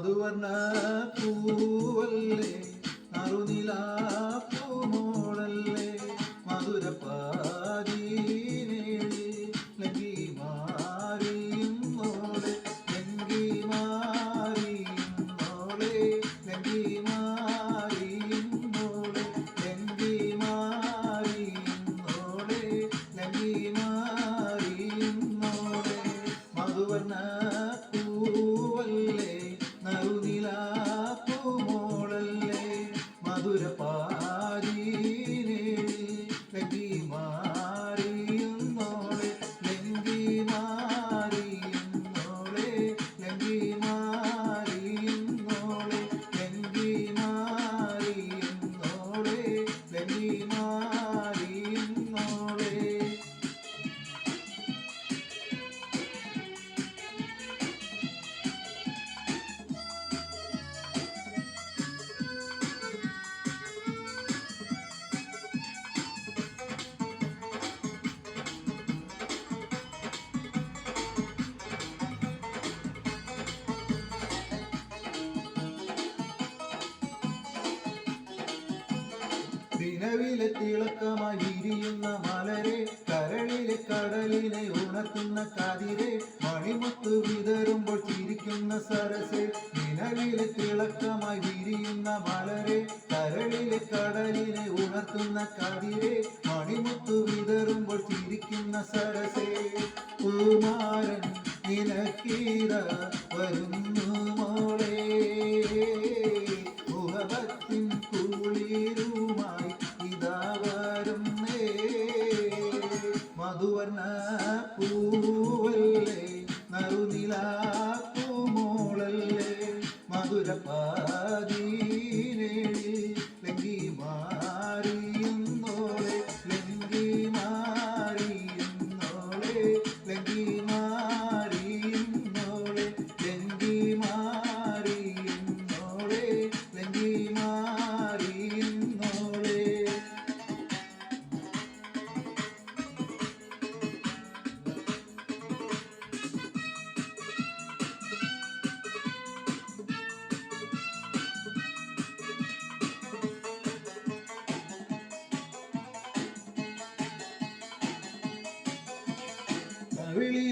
മധുവർണ പൂവല്ലേ? നറുനില പൂമോളല്ലേ ദിനവിലെ തിളക്കമായി വിരിയുന്ന മലരെ കരളിലെ കടലിനെ ഉണർത്തുന്ന കതിരെ മണിമുത്ത് വിതറുമ്പോൾ ചിരിക്കുന്ന സരസെ ദിനവിലെ തിളക്കമായി വിരിയുന്ന മലരെ കരളിലെ കടലിനെ ഉണർത്തുന്ന കതിരെ മണിമുത്ത് വിതറുമ്പോൾ ചിരിക്കുന്ന സരസെ. കുമാരൻ നിനക്കീത പൂവല്ലേ നറുനിലാക്കുമോളല്ലേ പൂമോളല്ലേ മധുരപാതീനേഴി ലങ്കി മാറിയെന്നോളെ ലങ്കി മാറിയെന്നോളെ ലങ്കി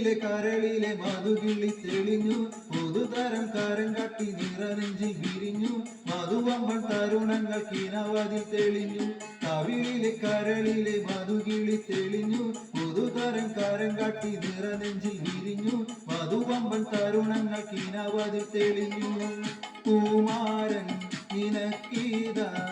കവിളിലെ കരളിലെ മധുകിളി തെളിഞ്ഞു. പുതുതരം കരം കട്ടി നിറനെഞ്ചിൽ വിരിഞ്ഞു. മധുവമ്പൻ തരുണങ്ങൾ കിനവതി തെളിഞ്ഞു. കവിളിലെ കരളിലെ മധുകിളി തെളിഞ്ഞു. പുതുതരം കരം കട്ടി നിറനെഞ്ചിൽ വിരിഞ്ഞു. മധുവമ്പൻ തരുണങ്ങൾ കിനവതി തെളിഞ്ഞു. കുമാരൻ നിനക്കീത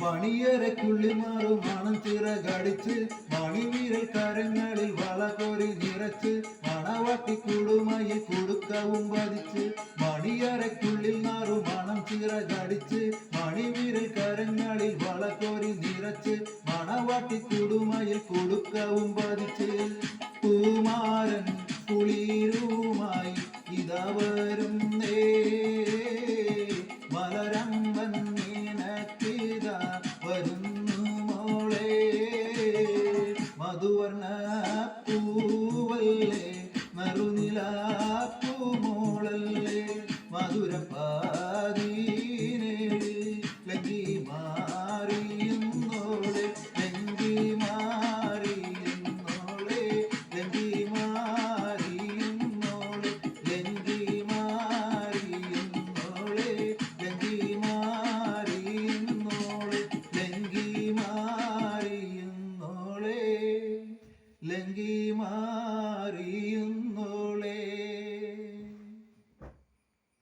மணியறைக்குள்ளி மாறும் மனம் திறகடிச்சு மணி வீரல் கரங்களில் வளகோரி நிறச்சு மணவாட்டி குடுமையில் கொடுக்கவும் பதிச்சு மணியறைக்குள்ளில் மாறும் மனம் திறகடிச்சு மணி வீரல் கரங்களில் வளகோரி நிறச்சு மணவாட்டி குடுமையில் கொடுக்கவும் பதிச்சு குமாரன் ലങ്കി